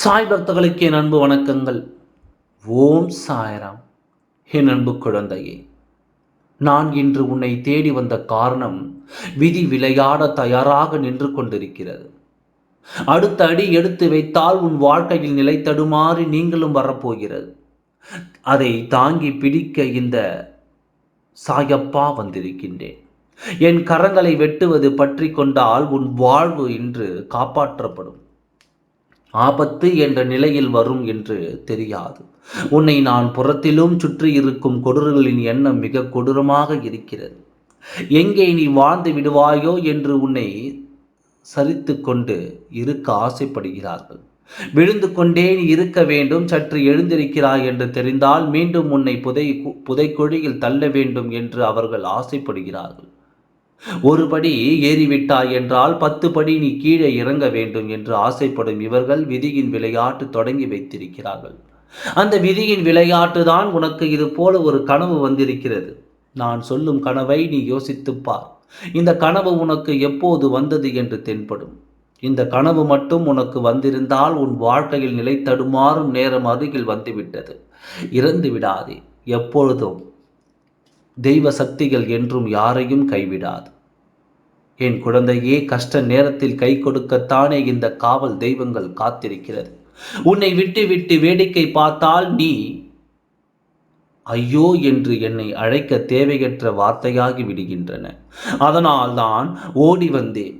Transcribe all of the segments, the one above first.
சாய் பக்தர்களுக்கு என் அன்பு வணக்கங்கள். ஓம் சாயராம். என் அன்பு குழந்தையே நான் இன்று உன்னை தேடி வந்த காரணம் விதி விளையாட தயாராக நின்று கொண்டிருக்கிறது. அடுத்த அடி எடுத்து வைத்தால் உன் வாழ்க்கையில் நிலை தடுமாறி நீங்களும் வரப்போகிறது. அதை தாங்கி பிடிக்க இந்த சாயப்பா வந்திருக்கின்றேன். என் கரங்களை வெட்டுவது பற்றி கொண்டால் உன் வாழ்வு இன்று காப்பாற்றப்படும். ஆபத்து என்ற நிலையில் வரும் என்று தெரியாது. உன்னை நான் புறத்திலும் சுற்றி இருக்கும் கொடூர்களின் எண்ணம் மிக கொடூரமாக இருக்கிறது. எங்கே நீ வாழ்ந்து விடுவாயோ என்று உன்னை சரித்து கொண்டு இருக்க ஆசைப்படுகிறார்கள். விழுந்து கொண்டே நீ இருக்க வேண்டும் சற்று எழுந்திருக்கிறாய் என்று தெரிந்தால் மீண்டும் உன்னை புதை புதைக்குழியில் தள்ள வேண்டும் என்று அவர்கள் ஆசைப்படுகிறார்கள். ஒரு படி ஏறிவிட்டாய் என்றால் பத்து படி நீ கீழே இறங்க வேண்டும் என்று ஆசைப்படும் இவர்கள் விதியின் விளையாட்டு தொடங்கி வைத்திருக்கிறார்கள். அந்த விதியின் விளையாட்டு தான் உனக்கு இது போல ஒரு கனவு வந்திருக்கிறது. நான் சொல்லும் கனவை நீ யோசித்துப்பார் இந்த கனவு உனக்கு எப்போது வந்தது என்று தென்படும். இந்த கனவு மட்டும் உனக்கு வந்திருந்தால் உன் வாழ்க்கையில் நிலை தடுமாறும் நேரம் அருகில் வந்துவிட்டது. இறந்து விடாதே எப்பொழுதும் தெய்வ சக்திகள் என்றும் யாரையும் கைவிடாது. என் குழந்தையே கஷ்ட நேரத்தில் கை கொடுக்கத்தானே இந்த காவல் தெய்வங்கள் காத்திருக்கிறது. உன்னை விட்டு விட்டு வேடிக்கை பார்த்தால் நீ ஐயோ என்று என்னை அழைக்க தேவையற்ற வார்த்தையாகி விடுகின்றன. அதனால்தான் ஓடி வந்தேன்.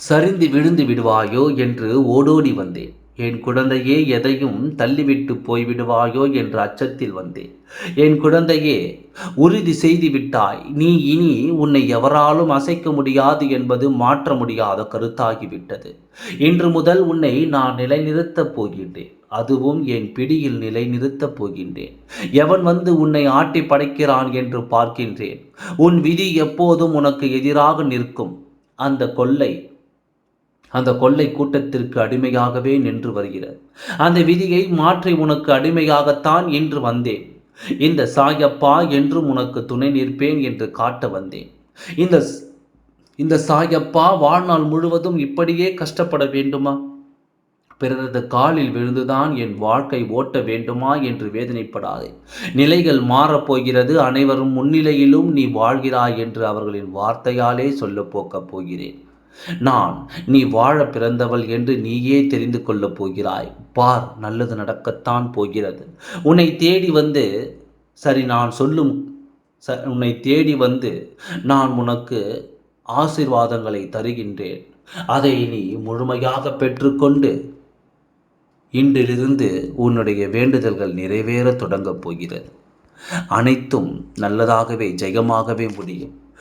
சரிந்து விழுந்து விடுவாயோ என்று ஓடோடி வந்தேன். என் குழந்தையே எதையும் தள்ளிவிட்டு போய்விடுவாயோ என்ற அச்சத்தில் வந்தேன். என் குழந்தையே உறுதி செய்து விட்டாய் நீ இனி உன்னை எவராலும் அசைக்க முடியாது என்பது மாற்ற முடியாத கருத்தாகிவிட்டது. இன்று முதல் உன்னை நான் நிலைநிறுத்தப் போகின்றேன். அதுவும் என் பிடியில் நிலைநிறுத்தப் போகின்றேன். எவன் வந்து உன்னை ஆட்டி படைக்கிறான் என்று பார்க்கின்றேன். உன் விதி எப்போதும் உனக்கு எதிராக நிற்கும். அந்த கொள்ளை அந்த கொள்ளை கூட்டத்திற்கு அடிமையாகவே நின்று வருகிறது அந்த விதியை மாற்றி உனக்கு அடிமையாகத்தான் என்று வந்தேன். இந்த சாயப்பா என்றும் உனக்கு துணை நிற்பேன் என்று காட்ட வந்தேன். இந்த இந்த சாயப்பா வாழ்நாள் முழுவதும் இப்படியே கஷ்டப்பட வேண்டுமா? பிறரது காலில் விழுந்துதான் என் வாழ்க்கை ஓட்ட வேண்டுமா என்று வேதனைப்படாதே. நிலைகள் மாறப்போகிறது அனைவரும் முன்னிலையிலும் நீ வாழ்கிறாய் என்று அவர்களின் வார்த்தையாலே சொல்ல போக்கப் போகிறேன். நான் நீ வாழ பிறந்தவள் என்று நீயே தெரிந்து கொள்ளப் போகிறாய். பார் நல்லது நடக்கத்தான் போகிறது. உன்னை தேடி வந்து சரி நான் சொல்லும் ச உன்னை தேடி வந்து நான் உனக்கு ஆசிர்வாதங்களை தருகின்றேன். அதை நீ முழுமையாக பெற்றுக்கொண்டு இன்றிலிருந்து உன்னுடைய வேண்டுதல்கள் நிறைவேற தொடங்கப் போகிறது. அனைத்தும் நல்லதாகவே ஜெயமாகவே முடியும்.